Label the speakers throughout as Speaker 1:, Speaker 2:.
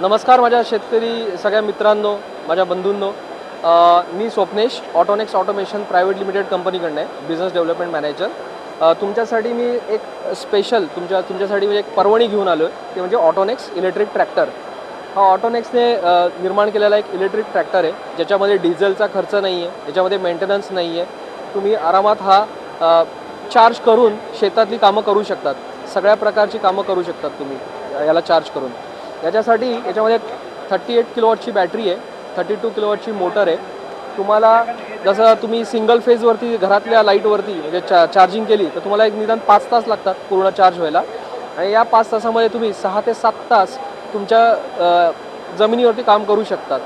Speaker 1: नमस्कार माझ्या शेतकरी सगळ्या मित्रांनो माझ्या बंधूंनो. मी Swapnesh Autonex automation private limited कंपनीकडनं आहे बिझनेस डेव्हलपमेंट मॅनेजर तुमच्यासाठी मी एक स्पेशल तुमच्या तुमच्यासाठी मी एक पर्वणी घेऊन आलो आहे ते म्हणजे ऑटोनेक्स इलेक्ट्रिक ट्रॅक्टर हा ऑटोनेक्सने निर्माण केलेला एक इलेक्ट्रिक ट्रॅक्टर आहे ज्याच्यामध्ये डिझेलचा खर्च नाही आहे याच्यामध्ये मेंटेनन्स नाही आहे तुम्ही आरामात हा चार्ज करून शेतातली कामं करू शकतात. सगळ्या प्रकारची कामं करू शकतात तुम्ही याला चार्ज करून. याच्यासाठी याच्यामध्ये थर्टी एट किलोवॉटची बॅटरी आहे. थर्टी टू किलोवॉटची मोटर आहे. तुम्हाला जसं तुम्ही सिंगल फेजवरती घरातल्या लाईटवरती म्हणजे चा चार्जिंग केली तर तुम्हाला एक निदान पाच तास लागतात पूर्ण चार्ज व्हायला. आणि या पाच तासामध्ये तुम्ही सहा ते सात तास तुमच्या जमिनीवरती काम करू शकतात.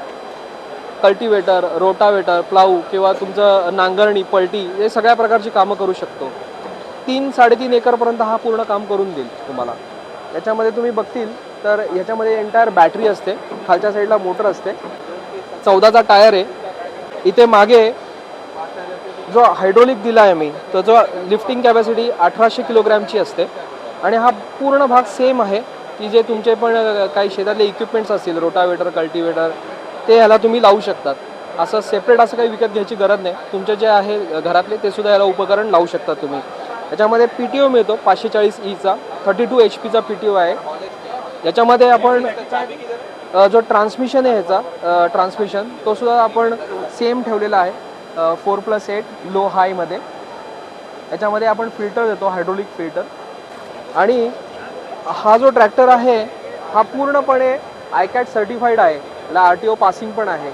Speaker 1: कल्टिवेटर रोटावेटर प्लाऊ किंवा तुमचं नांगरणी पलटी हे सगळ्या प्रकारची कामं करू शकतो. तीन साडेतीन एकरपर्यंत हा पूर्ण काम करून देईल तुम्हाला. याच्यामध्ये तुम्ही बघतील तर ह्याच्यामध्ये एंटायर बॅटरी असते. खालच्या साईडला मोटर असते. चौदाचा टायर आहे. इथे मागे जो हायड्रोलिक दिला आहे मी तो जो लिफ्टिंग कॅपॅसिटी अठराशे किलोग्रॅमची असते. आणि हा पूर्ण भाग सेम आहे. की जे तुमचे पण काही शेतातले इक्विपमेंट्स असतील रोटावेटर कल्टिवेटर ते ह्याला तुम्ही लावू शकतात. असं सेपरेट असं काही विकत घ्यायची गरज नाही. तुमचे जे आहे घरातले ते सुद्धा याला उपकरण लावू शकता तुम्ही. याच्यामध्ये पी टी ओ मिळतो पाचशे चाळीस ईचा थर्टी टू एच पीचा पी टी ओ आहे. याच्यामध्ये आपण जो ट्रान्समिशन आहे ह्याचा ट्रान्समिशन तो सुद्धा आपण सेम ठेवलेला आहे फोर प्लस एट लो हायमध्ये याच्यामध्ये आपण फिल्टर देतो हायड्रोलिक फिल्टर आणि हा जो ट्रॅक्टर आहे हा पूर्णपणे आयकॅट सर्टिफाईड आहे. याला आर टी ओ पासिंग पण आहे.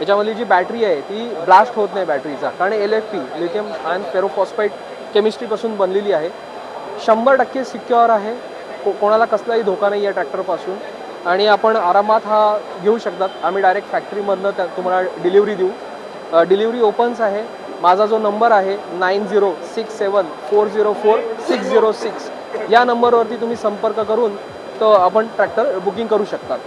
Speaker 1: याच्यामधली जी बॅटरी आहे ती ब्लास्ट होत नाही बॅटरीचा कारण L F P lithium and ferrophosphate केमिस्ट्रीपासून बनलेली आहे. शंभर टक्के सिक्युअर आहे. को कोणाला कसलाही धोका नाही आहे ट्रॅक्टरपासून. आणि आपण आरामात हा घेऊ शकतात. आम्ही डायरेक्ट फॅक्टरीमधनं त्या तुम्हाला डिलिव्हरी देऊ. डिलिव्हरी ओपन्स आहे. माझा जो नंबर आहे nine zero six seven four zero four six zero six या नंबरवरती तुम्ही संपर्क करून तो आपण ट्रॅक्टर बुकिंग करू शकतात.